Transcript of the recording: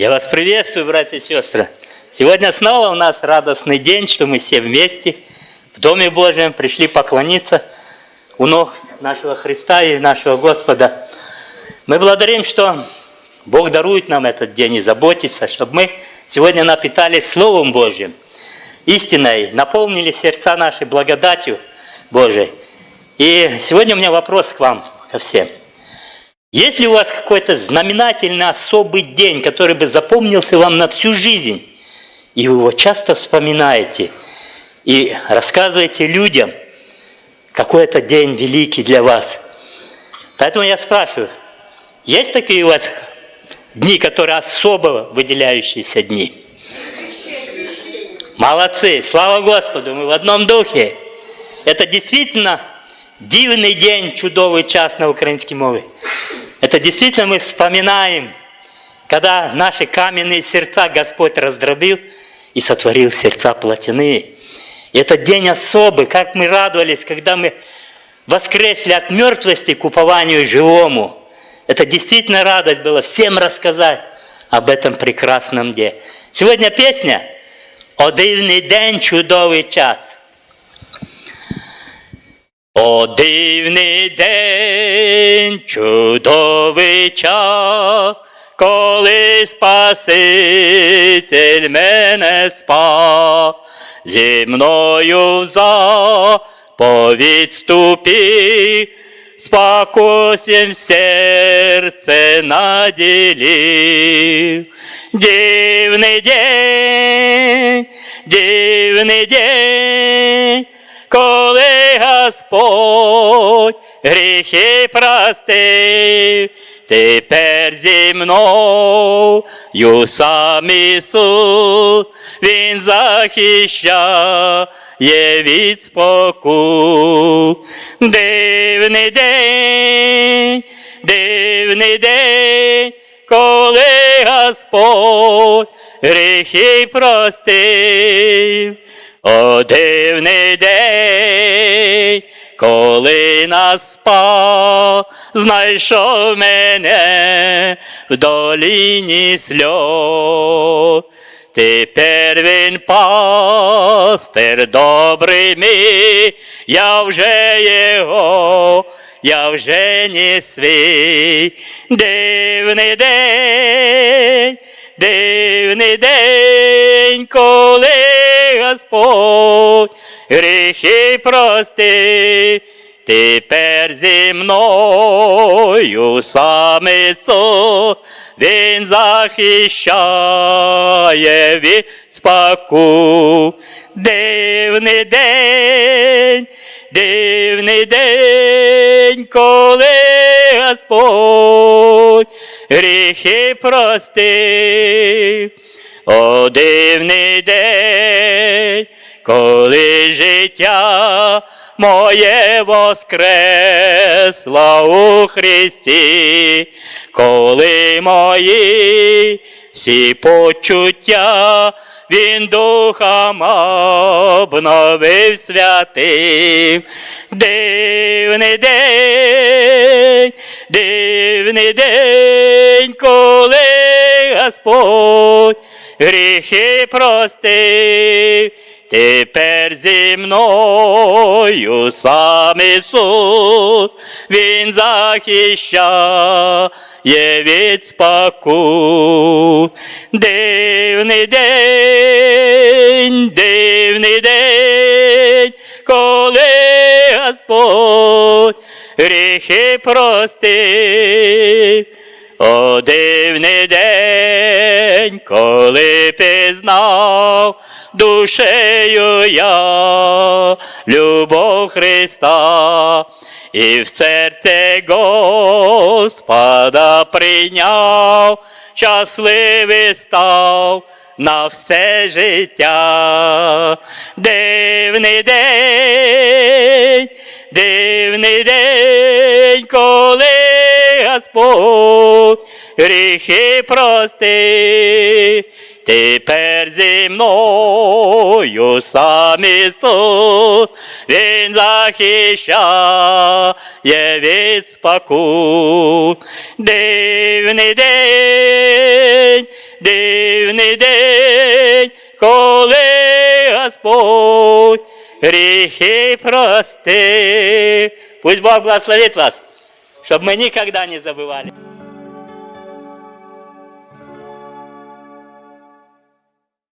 Я вас приветствую, братья и сестры. Сегодня снова у нас радостный день, что мы все вместе в Доме Божьем пришли поклониться у ног нашего Христа и нашего Господа. Мы благодарим, что Бог дарует нам этот день и заботится, чтобы мы сегодня напитались Словом Божьим, истиной, наполнили сердца наши благодатью Божией. И сегодня у меня вопрос к вам, ко всем. Есть ли у вас какой-то знаменательный особый день, который бы запомнился вам на всю жизнь, и вы его часто вспоминаете и рассказываете людям, какой это день великий для вас? Поэтому я спрашиваю, есть такие у вас дни, которые особо выделяющиеся дни? Молодцы, слава Господу, мы в одном духе. Это действительно дивный день, чудовий час на українській мові. Это действительно мы вспоминаем, когда наши каменные сердца Господь раздробил и сотворил сердца плотяные. И этот день особый, как мы радовались, когда мы воскресли от мертвости к упованию живому. Это действительно радость была всем рассказать об этом прекрасном дне. Сегодня песня «О дивний день, чудовий час». О дивний день, чудовий час, коли Спаситель мене спас, зі мною заповідь ступи, спокусім серце наділив. Дивний день, дивний день, Господь гріхи простив, тепер зі мною сам Ісус, Він захищає від споку. Дивний день, дивний день, коли Господь гріхи простив. О дивний день, коли нас спав, знайшов мене в долині сльоз. Тепер він пастир добрий мій, я вже його, я вже не свій. Дивний день, дивний день, Господь гріхи прости, тепер зі мною сам Він захищає від спаку. Дивний день, дивний день, коли Господь гріхи простив. О дивний день, коли життя моє воскресло у Христі, коли мої всі почуття він духом обновив святим. Дивний день, дивний день, коли Господь гріхи простив, тепер зі мною сам Ісус, Він захищає від спаку. Дивний день, дивний день, коли Господь гріхи простив. О дивний день, коли пізнав душею я любов Христа, і в серце Господа прийняв, щасливий став на все життя. Дивний день, дивний день, коли Господь гріхи прости, тепер зі мною сам Ісус, Він захищає від спокут. Дивний день, дивний день, коли Господь гріхи прости. Пусть Бог благословит вас, чтобы мы никогда не забывали.